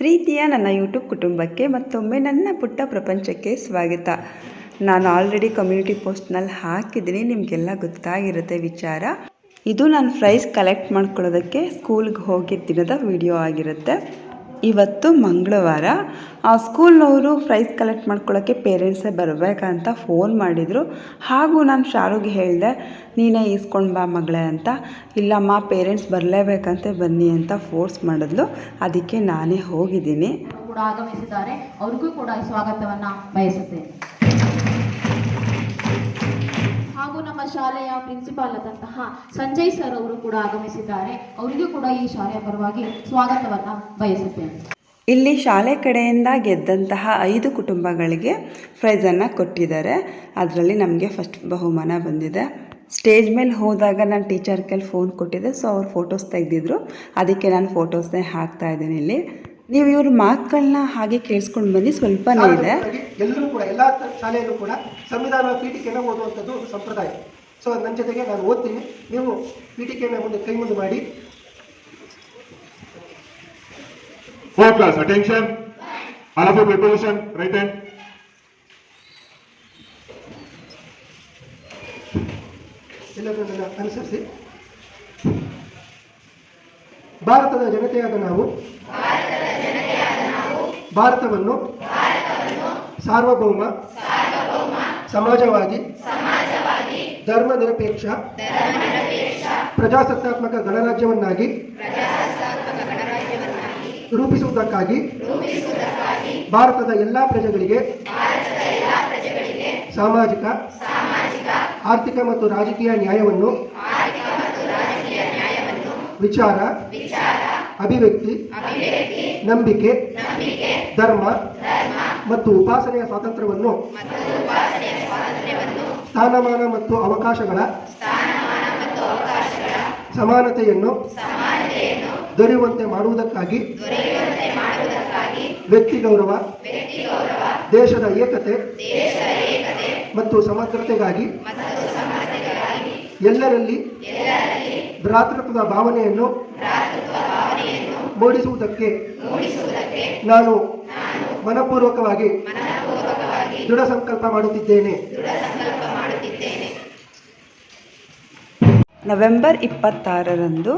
ಪ್ರೀತಿಯ ನನ್ನ ಯೂಟ್ಯೂಬ್ ಕುಟುಂಬಕ್ಕೆ ಮತ್ತೊಮ್ಮೆ ನನ್ನ ಪುಟ್ಟ ಪ್ರಪಂಚಕ್ಕೆ ಸ್ವಾಗತ. ನಾನು ಆಲ್ರೆಡಿ ಕಮ್ಯುನಿಟಿ ಪೋಸ್ಟ್ನಲ್ಲಿ ಹಾಕಿದ್ದೀನಿ, ನಿಮಗೆಲ್ಲ ಗೊತ್ತಾಗಿರುತ್ತೆ ವಿಚಾರ. ಇದು ನಾನು ಪ್ರೈಸ್ ಕಲೆಕ್ಟ್ ಮಾಡ್ಕೊಳ್ಳೋದಕ್ಕೆ ಸ್ಕೂಲ್ಗೆ ಹೋಗಿದ್ದ ದಿನದ ವಿಡಿಯೋ ಆಗಿರುತ್ತೆ. ಇವತ್ತು ಮಂಗಳವಾರ, ಆ ಸ್ಕೂಲ್ನವರು ಪ್ರೈಸ್ ಕಲೆಕ್ಟ್ ಮಾಡ್ಕೊಳ್ಳೋಕ್ಕೆ ಪೇರೆಂಟ್ಸೇ ಬರಬೇಕಂತ ಫೋನ್ ಮಾಡಿದರು. ಹಾಗೂ ನಾನು ಶಾರುಗೆ ಹೇಳಿದೆ, ನೀನೇ ಈಸ್ಕೊಂಡು ಬಾ ಮಗಳೇ ಅಂತ. ಇಲ್ಲಮ್ಮ ಪೇರೆಂಟ್ಸ್ ಬರಲೇಬೇಕಂತೆ ಬನ್ನಿ ಅಂತ ಫೋರ್ಸ್ ಮಾಡಿದ್ಲು. ಅದಕ್ಕೆ ನಾನೇ ಹೋಗಿದ್ದೀನಿ. ಕೂಡ ಆಗಮಿಸಿದ್ದಾರೆ. ಅವ್ರಿಗೂ ಕೂಡ ಸ್ವಾಗತವನ್ನು ಬಯಸುತ್ತೇನೆ. ಹಾಗೂ ನಮ್ಮ ಶಾಲೆಯ ಪ್ರಿನ್ಸಿಪಾಲ್ ಆದಂತಹ ಸಂಜಯ್ ಸರ್ ಅವರು ಕೂಡ ಆಗಮಿಸಿದ್ದಾರೆ. ಅವರಿಗೂ ಕೂಡ ಈ ಶಾಲೆಯ ಪರವಾಗಿ ಸ್ವಾಗತವನ್ನು ಬಯಸುತ್ತೇನೆ. ಇಲ್ಲಿ ಶಾಲೆ ಕಡೆಯಿಂದ ಗೆದ್ದಂತಹ ಐದು ಕುಟುಂಬಗಳಿಗೆ ಪ್ರೈಸನ್ನು ಕೊಟ್ಟಿದ್ದಾರೆ. ಅದರಲ್ಲಿ ನಮಗೆ ಫಸ್ಟ್ ಬಹುಮಾನ ಬಂದಿದೆ. ಸ್ಟೇಜ್ ಮೇಲೆ ಹೋದಾಗ ನಾನು ಟೀಚರ್ ಕೈಲಿ ಫೋನ್ ಕೊಟ್ಟಿದ್ದೆ ಸೊ ಅವ್ರು ಫೋಟೋಸ್ ತೆಗೆದಿದ್ರು. ಅದಕ್ಕೆ ನಾನು ಫೋಟೋಸ್ನೇ ಹಾಕ್ತಾ ಇದ್ದೀನಿ ಇಲ್ಲಿ. ನೀವು ಇವ್ರ ಮಾತುಗಳನ್ನ ಹಾಗೆ ಕೇಳಿಸ್ಕೊಂಡು ಬನ್ನಿ ಸ್ವಲ್ಪನೇ ಇದೆ. ಎಲ್ಲರೂ ಕೂಡ ಎಲ್ಲ ಶಾಲೆಯಲ್ಲೂ ಕೂಡ ಸಂವಿಧಾನ ಪೀಠಿಕೆಯನ್ನು ಓದುವಂಥದ್ದು ಒಂದು ಸಂಪ್ರದಾಯ. ಸೊ ನನ್ನ ಜೊತೆಗೆ ನಾನು ಓದ್ತೀನಿ. ನೀವು ಪೀಠಿಕೆಯನ್ನು ಮುಂದೆ ಕೈ ಮುಂದೆ ಮಾಡಿ. Four. All of you right position, ಎಲ್ಲರೂ ನನ್ನ ಅನುಸರಿಸಿ. ಭಾರತದ ಜನತೆಯಾದ ನಾವು. ಭಾರತವನ್ನು ಸಾರ್ವಭೌಮ, ಸಮಾಜವಾಗಿ ಧರ್ಮ ನಿರಪೇಕ್ಷ, ಪ್ರಜಾಸತ್ತಾತ್ಮಕ ಗಣರಾಜ್ಯವನ್ನಾಗಿ ರೂಪಿಸುವುದಕ್ಕಾಗಿ ಭಾರತದ ಎಲ್ಲಾ ಪ್ರಜೆಗಳಿಗೆ ಸಾಮಾಜಿಕ, ಆರ್ಥಿಕ ಮತ್ತು ರಾಜಕೀಯ ನ್ಯಾಯವನ್ನು ವಿಚಾರ ಅಭಿವ್ಯಕ್ತಿ ನಂಬಿಕೆ ಧರ್ಮ ಮತ್ತು ಉಪಾಸನೆಯ ಸ್ವಾತಂತ್ರ್ಯವನ್ನು ಸ್ಥಾನಮಾನ ಮತ್ತು ಅವಕಾಶಗಳ ಸಮಾನತೆಯನ್ನು ದೊರೆಯುವಂತೆ ಮಾಡುವುದಕ್ಕಾಗಿ ವ್ಯಕ್ತಿ ಗೌರವ ದೇಶದ ಏಕತೆ ಮತ್ತು ಸಮಗ್ರತೆಗಾಗಿ ಎಲ್ಲರಲ್ಲಿ ಭ್ರಾತೃತ್ವದ ಭಾವನೆಯನ್ನು ಮೂಡಿಸುವುದಕ್ಕೆ ನಾನು ಮನಪೂರ್ವಕವಾಗಿ ದೃಢ ಸಂಕಲ್ಪ ಮಾಡುತ್ತಿದ್ದೇನೆ. ನವೆಂಬರ್ ಇಪ್ಪತ್ತಾರರಂದು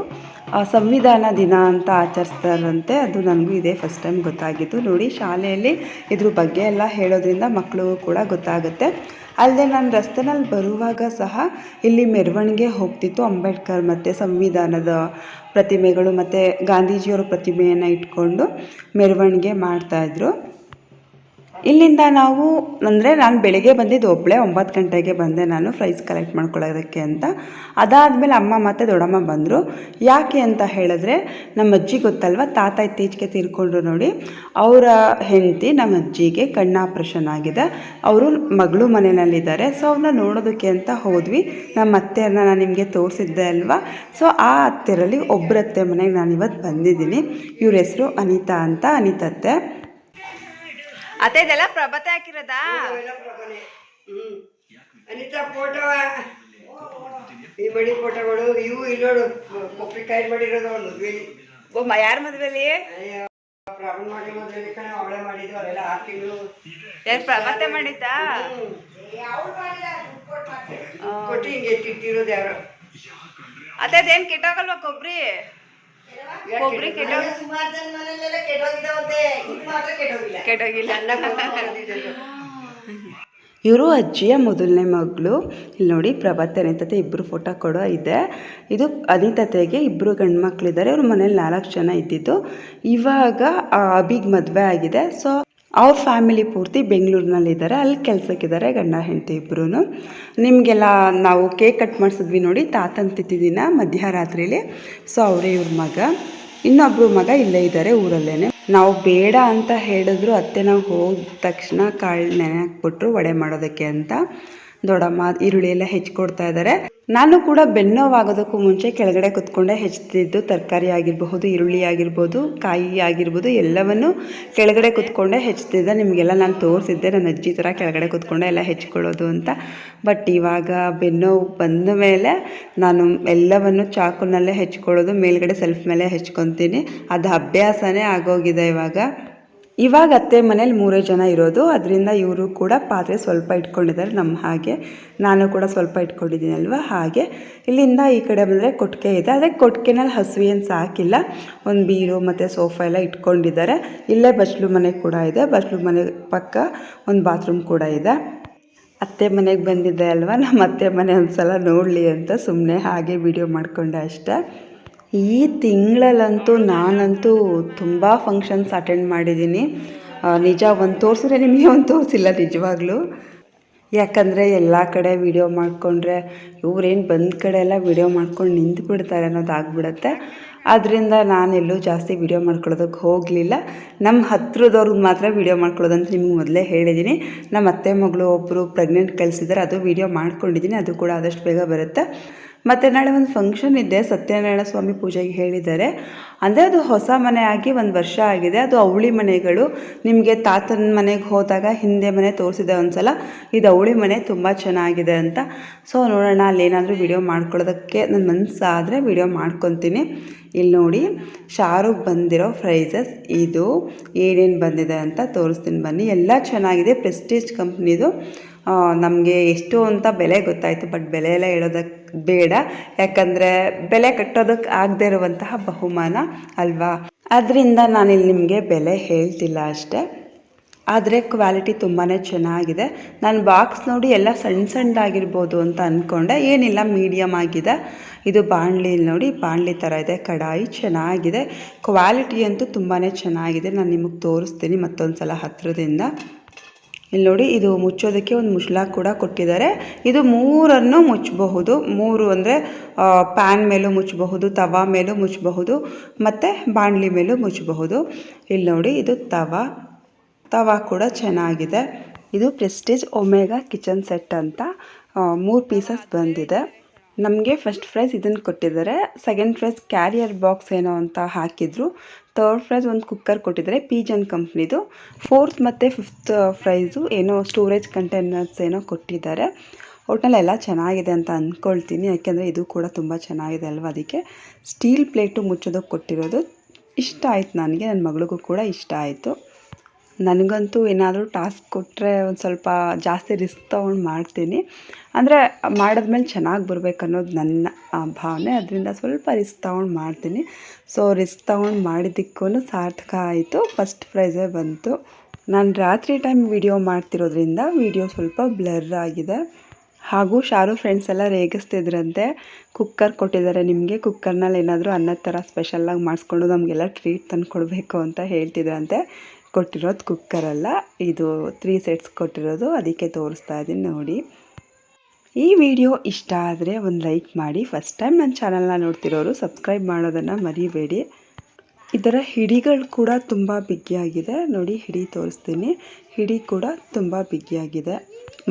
ಸಂವಿಧಾನ ದಿನ ಅಂತ ಆಚರಿಸ್ತಾರಂತೆ, ಅದು ನನಗೂ ಇದೇ ಫಸ್ಟ್ ಟೈಮ್ ಗೊತ್ತಾಗಿದ್ದು. ನೋಡಿ, ಶಾಲೆಯಲ್ಲಿ ಇದ್ರ ಬಗ್ಗೆ ಎಲ್ಲ ಹೇಳೋದ್ರಿಂದ ಮಕ್ಕಳಿಗೂ ಕೂಡ ಗೊತ್ತಾಗುತ್ತೆ. ಅಲ್ಲದೆ ನಾನು ರಸ್ತೆನಲ್ಲಿ ಬರುವಾಗ ಸಹ ಇಲ್ಲಿ ಮೆರವಣಿಗೆ ಹೋಗ್ತಿತ್ತು. ಅಂಬೇಡ್ಕರ್ ಮತ್ತು ಸಂವಿಧಾನದ ಪ್ರತಿಮೆಗಳು ಮತ್ತು ಗಾಂಧೀಜಿಯವರ ಪ್ರತಿಮೆಯನ್ನು ಇಟ್ಕೊಂಡು ಮೆರವಣಿಗೆ ಮಾಡ್ತಾಯಿದ್ರು ಇಲ್ಲಿಂದ ನಾವು, ಅಂದರೆ ನಾನು ಬೆಳಿಗ್ಗೆ ಬಂದಿದ್ದು ಒಬ್ಬಳೆ ಒಂಬತ್ತು ಗಂಟೆಗೆ ಬಂದೆ ನಾನು ಫ್ರೈಸ್ ಕಲೆಕ್ಟ್ ಮಾಡ್ಕೊಳ್ಳೋದಕ್ಕೆ ಅಂತ. ಅದಾದಮೇಲೆ ಅಮ್ಮ ಮತ್ತು ದೊಡ್ಡಮ್ಮ ಬಂದರು. ಯಾಕೆ ಅಂತ ಹೇಳಿದ್ರೆ ನಮ್ಮ ಅಜ್ಜಿ ಗೊತ್ತಲ್ವ, ತಾತ ಇತ್ತೀಚೆಗೆ ತೀರ್ಕೊಂಡ್ರು ನೋಡಿ, ಅವರ ಹೆಂಡತಿ ನಮ್ಮ ಅಜ್ಜಿಗೆ ಕಣ್ಣು ಆಪ್ರೇಷನ್ ಆಗಿದೆ. ಅವರು ಮಗಳು ಮನೆಯಲ್ಲಿದ್ದಾರೆ. ಸೊ, ಅವ್ರನ್ನ ನೋಡೋದಕ್ಕೆ ಅಂತ ಹೋದ್ವಿ. ನಮ್ಮ ಅತ್ತೆಯನ್ನು ನಾನು ನಿಮಗೆ ತೋರಿಸಿದ್ದೆ ಅಲ್ವಾ? ಸೊ, ಆ ಅತ್ತೆರಲ್ಲಿ ಒಬ್ಬರತ್ತೆ ಮನೆಗೆ ನಾನು ಇವತ್ತು ಬಂದಿದ್ದೀನಿ. ಇವ್ರ ಹೆಸರು ಅನಿತಾ ಅಂತ, ಅನಿತತ್ತೆ. ಅತ್ತೆ ಇದೆಲ್ಲ ಪ್ರಭತೆ ಹಾಕಿರೋದಾ ಅನಿತಾ ಫೋಟೋ ಈ ಮಡಿ ಫೋಟೋಗಳು ಇವು ಇಲ್ಲೋಡು ಕೊಪ್ಪಿಕಾಯಿ ಮಾಡಿರೋದು ಅವ್ಳು ಮದ್ವೆಲಿ. ಒಮ್ಮ ಯಾರ ಮದ್ವೆಲಿ? ಪ್ರಾಬ್ಲಮ್ ಮಾಡಿ ಮದ್ವೆಲಿ ಕಣ ಅವಳೆ ಅವರೆಲ್ಲ ಹಾಕಿದ್ರು ಯಾರು ಪ್ರಭತೆ ಮಾಡಿದ್ದಾ? ಕೊಟ್ಟು ಹಿಂಗೆ ಇಟ್ಟಿರೋದು ಯಾರು. ಅದೇ ಅದೇನು ಕೆಟ್ಟೋಗಲ್ವಾ ಕೊಬ್ಬರಿ ಕೊಬ್ಬರಿ ಕೆಟ್ಟೋ ಸುಮಾರು ಜನ ಮನೆಯಲ್ಲೆಲ್ಲ ಕೆಟ್ಟೋಗಿದ್ದಾವಂತೆ. ಇದು ಮಾತ್ರ ಕೆಟ್ಟೋಗಿಲ್ಲ. ಇವರು ಅಜ್ಜಿಯ ಮೊದಲನೇ ಮಗಳು. ಇಲ್ಲಿ ನೋಡಿ ಪ್ರಭಾತ್ ಅನಿತತೆ ಇಬ್ಬರು ಫೋಟೋ ಕೊಡೋ ಇದೆ. ಇದು ಅನಿತತೆಗೆ ಇಬ್ಬರು ಗಂಡು ಮಕ್ಕಳಿದ್ದಾರೆ ಇವ್ರ ಮನೇಲಿ ನಾಲ್ಕು ಜನ ಇದ್ದಿದ್ದು. ಇವಾಗ ಅಭಿಗ್ ಮದುವೆ ಆಗಿದೆ. ಸೊ ಅವ್ರ ಫ್ಯಾಮಿಲಿ ಪೂರ್ತಿ ಬೆಂಗಳೂರಿನಲ್ಲಿದ್ದಾರೆ. ಅಲ್ಲಿ ಕೆಲಸಕ್ಕಿದ್ದಾರೆ ಗಂಡ, ಹೆಂಡತಿ ಇಬ್ಬರು ನಿಮಗೆಲ್ಲ ನಾವು ಕೇಕ್ ಕಟ್ ಮಾಡಿಸಿದ್ವಿ ನೋಡಿ ತಾತನ ತಿಥಿ ದಿನ ಮಧ್ಯರಾತ್ರಿಲಿ. ಸೊ ಅವರೇ ಇವ್ರ ಮಗ. ಇನ್ನೊಬ್ಬರು ಮಗ ಇಲ್ಲೇ ಇದ್ದಾರೆ ಊರಲ್ಲೇ ನಾವು ಬೇಡ ಅಂತ ಹೇಳಿದ್ರು, ಅತ್ತೆ ನಾವು ಹೋದ ತಕ್ಷಣ ಕಾಳು ನೆನೆ ಹಾಕ್ಬಿಟ್ರು, ವಡೆ ಮಾಡೋದಕ್ಕೆ ಅಂತ. ದೊಡ್ಡಮ್ಮ ಈರುಳ್ಳಿ ಎಲ್ಲ ಹೆಚ್ಚಿಕೊಡ್ತಾ ಇದ್ದಾರೆ ನಾನು ಕೂಡ ಬೆನ್ನೋವಾಗೋದಕ್ಕೂ ಮುಂಚೆ ಕೆಳಗಡೆ ಕುತ್ಕೊಂಡೆ ಹೆಚ್ಚುತ್ತಿದ್ದು ತರಕಾರಿ ಆಗಿರಬಹುದು, ಈರುಳ್ಳಿ ಆಗಿರ್ಬೋದು, ಕಾಯಿ ಆಗಿರ್ಬೋದು, ಎಲ್ಲವನ್ನು ಕೆಳಗಡೆ ಕುತ್ಕೊಂಡೆ ಹೆಚ್ಚುತ್ತಿದ್ದೆ ನಿಮಗೆಲ್ಲ ನಾನು ತೋರಿಸಿದ್ದೆ, ನನ್ನ ಅಜ್ಜಿ ಥರ ಕೆಳಗಡೆ ಕುತ್ಕೊಂಡೆ ಎಲ್ಲ ಹೆಚ್ಚಿಕೊಳ್ಳೋದು ಅಂತ. ಬಟ್ ಇವಾಗ ಬೆನ್ನೋವು ಬಂದ ಮೇಲೆ ನಾನು ಎಲ್ಲವನ್ನು ಚಾಕುನಲ್ಲೇ ಹೆಚ್ಕೊಳ್ಳೋದು ಮೇಲ್ಗಡೆ ಸೆಲ್ಫ್ ಮೇಲೆ ಹೆಚ್ಕೊತೀನಿ ಅದು ಅಭ್ಯಾಸನೇ ಆಗೋಗಿದೆ ಇವಾಗ. ಇವಾಗ ಅತ್ತೆ ಮನೇಲಿ ಮೂರೇ ಜನ ಇರೋದು, ಅದರಿಂದ ಇವರು ಕೂಡ ಪಾತ್ರೆ ಸ್ವಲ್ಪ ಇಟ್ಕೊಂಡಿದ್ದಾರೆ, ನಮ್ಮ ಹಾಗೆ. ನಾನು ಕೂಡ ಸ್ವಲ್ಪ ಇಟ್ಕೊಂಡಿದ್ದೀನಿ ಅಲ್ವಾ? ಹಾಗೆ. ಇಲ್ಲಿಂದ ಈ ಕಡೆ ಬಂದರೆ ಕೊಟ್ಟಿಗೆ ಇದೆ. ಅದೇ ಕೊಟ್ಟಿಗೆನಲ್ಲಿ ಹಸು ಏನು ಸಾಕಿಲ್ಲ. ಒಂದು ಬೀರು ಮತ್ತು ಸೋಫಾ ಎಲ್ಲ ಇಟ್ಕೊಂಡಿದ್ದಾರೆ. ಇಲ್ಲೇ ಬಚ್ಲು ಮನೆ ಕೂಡ ಇದೆ. ಬಚ್ಲು ಮನೆ ಪಕ್ಕ ಒಂದು ಬಾತ್ರೂಮ್ ಕೂಡ ಇದೆ. ಅತ್ತೆ ಮನೆಗೆ ಬಂದಿದ್ದೆ ಅಲ್ವಾ? ನಮ್ಮ ಅತ್ತೆ ಮನೆ ಒಂದು ಸಲ ನೋಡಲಿ ಅಂತ ಸುಮ್ಮನೆ ಹಾಗೆ ವಿಡಿಯೋ ಮಾಡಿಕೊಂಡೆ ಅಷ್ಟೇ. ಈ ತಿಂಗಳಲ್ಲಂತೂ ನಾನಂತೂ ತುಂಬ ಫಂಕ್ಷನ್ಸ್ ಅಟೆಂಡ್ ಮಾಡಿದ್ದೀನಿ. ನಿಜ ಒಂದು ತೋರಿಸಿದ್ರೆ ನಿಮಗೆ ಒಂದು ತೋರಿಸಿಲ್ಲ ನಿಜವಾಗ್ಲೂ. ಯಾಕಂದರೆ ಎಲ್ಲ ಕಡೆ ವಿಡಿಯೋ ಮಾಡಿಕೊಂಡ್ರೆ ಇವ್ರೇನು ಬಂದ ಕಡೆ ಎಲ್ಲ ವಿಡಿಯೋ ಮಾಡ್ಕೊಂಡು ನಿಂತು ಬಿಡ್ತಾರೆ ಅನ್ನೋದು ಆಗ್ಬಿಡುತ್ತೆ. ಆದ್ದರಿಂದ ನಾನೆಲ್ಲೂ ಜಾಸ್ತಿ ವಿಡಿಯೋ ಮಾಡ್ಕೊಳ್ಳೋದಕ್ಕೆ ಹೋಗಲಿಲ್ಲ. ನಮ್ಮ ಹತ್ರದವ್ರಿಗೆ ಮಾತ್ರ ವಿಡಿಯೋ ಮಾಡ್ಕೊಳ್ಳೋದಂತ ನಿಮ್ಗೆ ಮೊದಲೇ ಹೇಳಿದ್ದೀನಿ ನಮ್ಮ ಅತ್ತೆ ಮಗಳು ಒಬ್ಬರು ಪ್ರೆಗ್ನೆಂಟ್ ಕಳಿಸಿದ್ದಾರೆ ಅದು ವಿಡಿಯೋ ಮಾಡ್ಕೊಂಡಿದ್ದೀನಿ ಅದು ಕೂಡ ಆದಷ್ಟು ಬೇಗ ಬರುತ್ತೆ. ಮತ್ತು ನಾಳೆ ಒಂದು ಫಂಕ್ಷನ್ ಇದೆ, ಸತ್ಯನಾರಾಯಣ ಸ್ವಾಮಿ ಪೂಜೆಗೆ ಹೇಳಿದ್ದಾರೆ. ಅಂದರೆ ಅದು ಹೊಸ ಮನೆ ಆಗಿ ಒಂದು ವರ್ಷ ಆಗಿದೆ. ಅದು ಅವಳಿ ಮನೆಗಳು. ನಿಮಗೆ ತಾತನ ಮನೆಗೆ ಹೋದಾಗ ಹಿಂದೆ ಮನೆ ತೋರಿಸಿದೆ ಒಂದು ಸಲ ಇದು ಅವಳಿ ಮನೆ ತುಂಬ ಚೆನ್ನಾಗಿದೆ ಅಂತ. ಸೊ ನೋಡೋಣ, ಅಲ್ಲೇನಾದರೂ ವಿಡಿಯೋ ಮಾಡ್ಕೊಳ್ಳೋದಕ್ಕೆ ನನ್ನ ಮನಸ್ಸಾದರೆ ವಿಡಿಯೋ ಮಾಡ್ಕೊತೀನಿ. ಇಲ್ಲಿ ನೋಡಿ ಶಾರುಖ್ ಬಂದಿರೋ ಪ್ರೈಸಸ್ ಇದು. ಏನೇನು ಬಂದಿದೆ ಅಂತ ತೋರಿಸ್ತೀನಿ ಬನ್ನಿ. ಎಲ್ಲ ಚೆನ್ನಾಗಿದೆ ಪ್ರೆಸ್ಟೀಜ್ ಕಂಪ್ನಿದು ನಮಗೆ ಎಷ್ಟು ಅಂತ ಬೆಲೆ ಗೊತ್ತಾಯಿತು ಬಟ್ ಬೆಲೆ ಎಲ್ಲ ಹೇಳೋದಕ್ಕೆ ಬೇಡ. ಯಾಕಂದರೆ ಬೆಲೆ ಕಟ್ಟೋದಕ್ಕೆ ಆಗದೆ ಇರುವಂತಹ ಬಹುಮಾನ ಅಲ್ವಾ? ಅದರಿಂದ ನಾನಿಲ್ಲಿ ನಿಮಗೆ ಬೆಲೆ ಹೇಳ್ತಿಲ್ಲ ಅಷ್ಟೇ. ಆದರೆ ಕ್ವಾಲಿಟಿ ತುಂಬಾ ಚೆನ್ನಾಗಿದೆ. ನಾನು ಬಾಕ್ಸ್ ನೋಡಿ ಎಲ್ಲ ಸಣ್ಣ ಸಣ್ಣದಾಗಿರ್ಬೋದು ಅಂತ ಅಂದ್ಕೊಂಡೆ ಏನಿಲ್ಲ ಮೀಡಿಯಮ್ ಆಗಿದೆ. ಇದು ಬಾಣಲಿ ನೋಡಿ, ಬಾಣಲಿ ಥರ ಇದೆ. ಕಡಾಯಿ ಚೆನ್ನಾಗಿದೆ. ಕ್ವಾಲಿಟಿ ಅಂತೂ ತುಂಬಾ ಚೆನ್ನಾಗಿದೆ. ನಾನು ನಿಮಗೆ ತೋರಿಸ್ತೀನಿ ಮತ್ತೊಂದು ಸಲ ಹತ್ತಿರದಿಂದ ಇಲ್ಲಿ ನೋಡಿ, ಇದು ಮುಚ್ಚೋದಕ್ಕೆ ಒಂದು ಮುಚ್ಚಳ ಕೂಡ ಕೊಟ್ಟಿದ್ದಾರೆ. ಇದು ಮೂರನ್ನು ಮುಚ್ಚಬಹುದು. ಮೂರು ಅಂದರೆ ಪ್ಯಾನ್ ಮೇಲೂ ಮುಚ್ಚಬಹುದು, ತವಾ ಮೇಲೂ ಮುಚ್ಚಬಹುದು, ಮತ್ತು ಬಾಣಲಿ ಮೇಲೂ ಮುಚ್ಚಬಹುದು. ಇಲ್ಲಿ ನೋಡಿ, ಇದು ತವಾ. ತವಾ ಕೂಡ ಚೆನ್ನಾಗಿದೆ. ಇದು ಪ್ರೆಸ್ಟೀಜ್ ಒಮೆಗಾ ಕಿಚನ್ ಸೆಟ್ ಅಂತ ಮೂರು ಪೀಸಸ್ ಬಂದಿದೆ. ನಮಗೆ ಫಸ್ಟ್ ಪ್ರೈಸ್ ಇದನ್ನು ಕೊಟ್ಟಿದ್ದಾರೆ. ಸೆಕೆಂಡ್ ಪ್ರೈಸ್ ಕ್ಯಾರಿಯರ್ ಬಾಕ್ಸ್ ಏನೋ ಅಂತ ಹಾಕಿದ್ರು. ತರ್ಡ್ ಪ್ರೈಸ್ ಒಂದು ಕುಕ್ಕರ್ ಕೊಟ್ಟಿದ್ದಾರೆ ಪೀಜನ್ ಕಂಪ್ನಿದು ಫೋರ್ತ್ ಮತ್ತು ಫಿಫ್ತ್ ಪ್ರೈಸು ಏನೋ ಸ್ಟೋರೇಜ್ ಕಂಟೈನರ್ಸ್ ಏನೋ ಕೊಟ್ಟಿದ್ದಾರೆ. ಒಟ್ನಲ್ಲಿ ಎಲ್ಲ ಚೆನ್ನಾಗಿದೆ ಅಂತ ಅಂದ್ಕೊಳ್ತೀನಿ ಯಾಕೆಂದರೆ ಇದು ಕೂಡ ತುಂಬ ಚೆನ್ನಾಗಿದೆ ಅಲ್ವ ಅದಕ್ಕೆ. ಸ್ಟೀಲ್ ಪ್ಲೇಟು ಮುಚ್ಚೋದಕ್ಕೆ ಕೊಟ್ಟಿರೋದು. ಇಷ್ಟ ಆಯ್ತು ನನಗೆ ನನ್ನ ಮಗಳಿಗೂ ಕೂಡ ಇಷ್ಟ ಆಯಿತು. ನನಗಂತೂ ಏನಾದರೂ ಟಾಸ್ಕ್ ಕೊಟ್ಟರೆ ಒಂದು ಸ್ವಲ್ಪ ಜಾಸ್ತಿ ರಿಸ್ಕ್ ತೊಗೊಂಡು ಮಾಡ್ತೀನಿ. ಅಂದರೆ ಮಾಡಿದ್ಮೇಲೆ ಚೆನ್ನಾಗಿ ಬರಬೇಕು ಅನ್ನೋದು ನನ್ನ ಭಾವನೆ. ಅದರಿಂದ ಸ್ವಲ್ಪ ರಿಸ್ಕ್ ತೊಗೊಂಡು ಮಾಡ್ತೀನಿ. ಸೊ ರಿಸ್ಕ್ ತೊಗೊಂಡು ಮಾಡಿದ್ದಕ್ಕೂ ಸಾರ್ಥಕ ಆಯಿತು. ಫಸ್ಟ್ ಪ್ರೈಸೇ ಬಂತು. ನಾನು ರಾತ್ರಿ ಟೈಮ್ ವಿಡಿಯೋ ಮಾಡ್ತಿರೋದ್ರಿಂದ ವಿಡಿಯೋ ಸ್ವಲ್ಪ ಬ್ಲರ್ ಆಗಿದೆ. ಹಾಗೂ ಶಾರು ಫ್ರೆಂಡ್ಸ್ ಎಲ್ಲ ರೇಗಿಸ್ತಿದ್ರಂತೆ. ಕುಕ್ಕರ್ ಕೊಟ್ಟಿದ್ದಾರೆ ನಿಮಗೆ. ಕುಕ್ಕರ್ನಲ್ಲಿ ಏನಾದರೂ ಅನ್ನದ ಥರ ಸ್ಪೆಷಲ್ಲಾಗಿ ಮಾಡಿಸ್ಕೊಂಡು ನಮಗೆಲ್ಲ ಟ್ರೀಟ್ ತಂದು ಕೊಡಬೇಕು ಅಂತ ಹೇಳ್ತಿದ್ರಂತೆ. ಕೊಟ್ಟಿರೋದು ಕುಕ್ಕರಲ್ಲ ಇದು ತ್ರೀ ಸೆಟ್ಸ್ ಕೊಟ್ಟಿರೋದು. ಅದಕ್ಕೆ ತೋರಿಸ್ತಾ ಇದ್ದೀನಿ ನೋಡಿ. ಈ ವಿಡಿಯೋ ಇಷ್ಟ ಆದರೆ ಒಂದು ಲೈಕ್ ಮಾಡಿ. ಫಸ್ಟ್ ಟೈಮ್ ನನ್ನ ಚಾನಲ್ನ ನೋಡ್ತಿರೋರು ಸಬ್ಸ್ಕ್ರೈಬ್ ಮಾಡೋದನ್ನು ಮರಿಬೇಡಿ. ಇದರ ಹಿಡಿಗಳು ಕೂಡ ತುಂಬ ಬಿಗಿಯಾಗಿದೆ ನೋಡಿ, ಹಿಡಿ ತೋರಿಸ್ತೀನಿ. ಹಿಡಿ ಕೂಡ ತುಂಬ ಬಿಗಿಯಾಗಿದೆ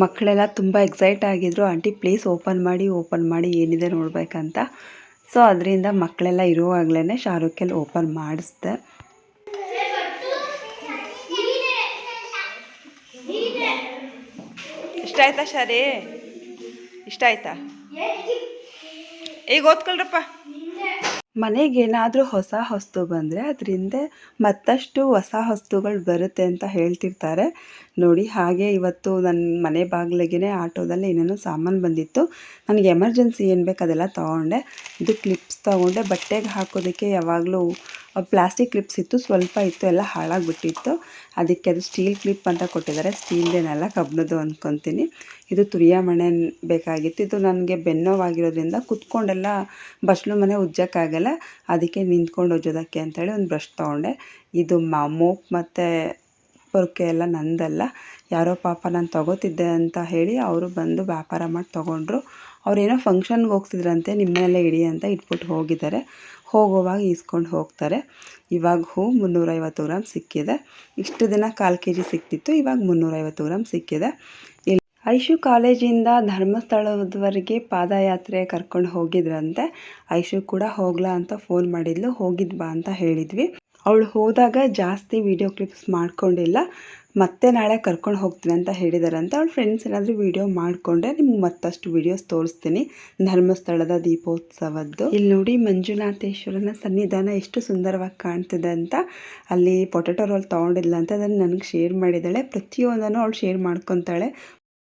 ಮಕ್ಕಳೆಲ್ಲ ತುಂಬ ಎಕ್ಸೈಟ್ ಆಗಿದ್ರು. ಆಂಟಿ ಪ್ಲೀಸ್ ಓಪನ್ ಮಾಡಿ ಓಪನ್ ಮಾಡಿ. ಏನಿದೆ ನೋಡಬೇಕಂತ. ಸೊ ಅದರಿಂದ ಮಕ್ಕಳೆಲ್ಲ ಇರುವಾಗಲೇ ಶಾರುಖಲ್ಲಿ ಓಪನ್ ಮಾಡಿಸ್ದೆ. ಇಷ್ಟ ಆಯ್ತಾ ಶಾರಿ? ಇಷ್ಟ ಆಯ್ತಾ ಈಗ ಓದ್ಕೊಳ್ರಪ್ಪ. ಮನೆಗೇನಾದರೂ ಹೊಸ ವಸ್ತು ಬಂದರೆ ಅದರಿಂದ ಮತ್ತಷ್ಟು ಹೊಸ ವಸ್ತುಗಳು ಬರುತ್ತೆ ಅಂತ ಹೇಳ್ತಿರ್ತಾರೆ. ನೋಡಿ, ಹಾಗೆ ಇವತ್ತು ನನ್ನ ಮನೆ ಬಾಗಿಲಿಗೆ ಆಟೋದಲ್ಲಿ ಏನೇನೋ ಸಾಮಾನು ಬಂದಿತ್ತು. ನನಗೆ ಎಮರ್ಜೆನ್ಸಿ ಏನು ಬೇಕು ಅದೆಲ್ಲ ತೊಗೊಂಡೆ. ಇದು ಕ್ಲಿಪ್ಸ್ ತೊಗೊಂಡೆ. ಬಟ್ಟೆಗೆ ಹಾಕೋದಕ್ಕೆ ಯಾವಾಗಲೂ ಪ್ಲಾಸ್ಟಿಕ್ ಕ್ಲಿಪ್ಸ್ ಇತ್ತು, ಸ್ವಲ್ಪ ಇತ್ತು, ಎಲ್ಲ ಹಾಳಾಗಿಬಿಟ್ಟಿತ್ತು. ಅದಕ್ಕೆ ಅದು ಸ್ಟೀಲ್ ಕ್ಲಿಪ್ ಅಂತ ಕೊಟ್ಟಿದ್ದಾರೆ. ಸ್ಟೀಲ್ದೇನಲ್ಲ ಕಬ್ಬಿಣದ್ದು ಅಂದ್ಕೊತೀನಿ ಇದು ತುರಿಯ ಮಣೆ ಬೇಕಾಗಿತ್ತು. ಇದು ನನಗೆ ಬೆನ್ನೋವಾಗಿರೋದ್ರಿಂದ ಕುತ್ಕೊಂಡೆಲ್ಲ ಬಸ್ಲು ಮನೆ ಉಜ್ಜೋಕ್ಕಾಗಲ್ಲ. ಅದಕ್ಕೆ ನಿಂತ್ಕೊಂಡು ಉಜ್ಜೋದಕ್ಕೆ ಅಂತೇಳಿ ಒಂದು ಬ್ರಷ್ ತೊಗೊಂಡೆ. ಇದು ಮ ಮೋಪ್ ಮತ್ತು ಪೊರ್ಕೆ ಎಲ್ಲ ನಂದಲ್ಲ. ಯಾರೋ ಪಾಪ ನಾನು ತೊಗೋತಿದ್ದೆ ಅಂತ ಹೇಳಿ ಅವರು ಬಂದು ವ್ಯಾಪಾರ ಮಾಡಿ ತೊಗೊಂಡ್ರು. ಅವ್ರೇನೋ ಫಂಕ್ಷನ್ಗೆ ಹೋಗ್ತಿದ್ರಂತೆ ನಿಮ್ಮನೆಯಲ್ಲೇ ಇಡಿ ಅಂತ ಇಟ್ಬಿಟ್ಟು ಹೋಗಿದ್ದಾರೆ. ಹೋಗುವಾಗ ಈಸ್ಕೊಂಡು ಹೋಗ್ತಾರೆ. ಇವಾಗ ಹೂ ಮುನ್ನೂರೈವತ್ತು ಗ್ರಾಮ್ ಸಿಕ್ಕಿದೆ. ಇಷ್ಟು ದಿನ ಕಾಲು ಕೆ ಜಿ ಸಿಕ್ತಿತ್ತು, ಇವಾಗ ಮುನ್ನೂರೈವತ್ತು ಗ್ರಾಮ್ ಸಿಕ್ಕಿದೆ. ಇಲ್ಲಿ ಐಶು ಕಾಲೇಜಿಂದ ಧರ್ಮಸ್ಥಳದವರೆಗೆ ಪಾದಯಾತ್ರೆ ಕರ್ಕೊಂಡು ಹೋಗಿದ್ರಂತೆ. ಐಶು ಕೂಡ ಹೋಗ್ಲಾ ಅಂತ ಫೋನ್ ಮಾಡಿದ್ಲು ಹೋಗಿದ್ ಬಾ ಅಂತ ಹೇಳಿದ್ವಿ. ಅವಳು ಹೋದಾಗ ಜಾಸ್ತಿ ವಿಡಿಯೋ ಕ್ಲಿಪ್ಸ್ ಮಾಡ್ಕೊಂಡಿಲ್ಲ. ಮತ್ತೆ ನಾಳೆ ಕರ್ಕೊಂಡು ಹೋಗ್ತೀನಿ ಅಂತ ಹೇಳಿದಾರಂತೆ ಅವಳ ಫ್ರೆಂಡ್ಸ್ ಏನಾದರೂ ವಿಡಿಯೋ ಮಾಡಿಕೊಂಡ್ರೆ ನಿಮ್ಗೆ ಮತ್ತಷ್ಟು ವಿಡಿಯೋಸ್ ತೋರಿಸ್ತೀನಿ. ಧರ್ಮಸ್ಥಳದ ದೀಪೋತ್ಸವದ್ದು. ಇಲ್ಲಿ ನೋಡಿ ಮಂಜುನಾಥೇಶ್ವರನ ಸನ್ನಿಧಾನ ಎಷ್ಟು ಸುಂದರವಾಗಿ ಕಾಣ್ತಿದೆ ಅಂತ. ಅಲ್ಲಿ ಪೊಟೆಟೊ ರೋಲ್ ತೊಗೊಂಡಿಲ್ಲ ಅಂತ ಅದನ್ನು ನನಗೆ ಶೇರ್ ಮಾಡಿದ್ದಾಳೆ. ಪ್ರತಿಯೊಂದನ್ನು ಅವಳು ಶೇರ್ ಮಾಡ್ಕೊತಾಳೆ.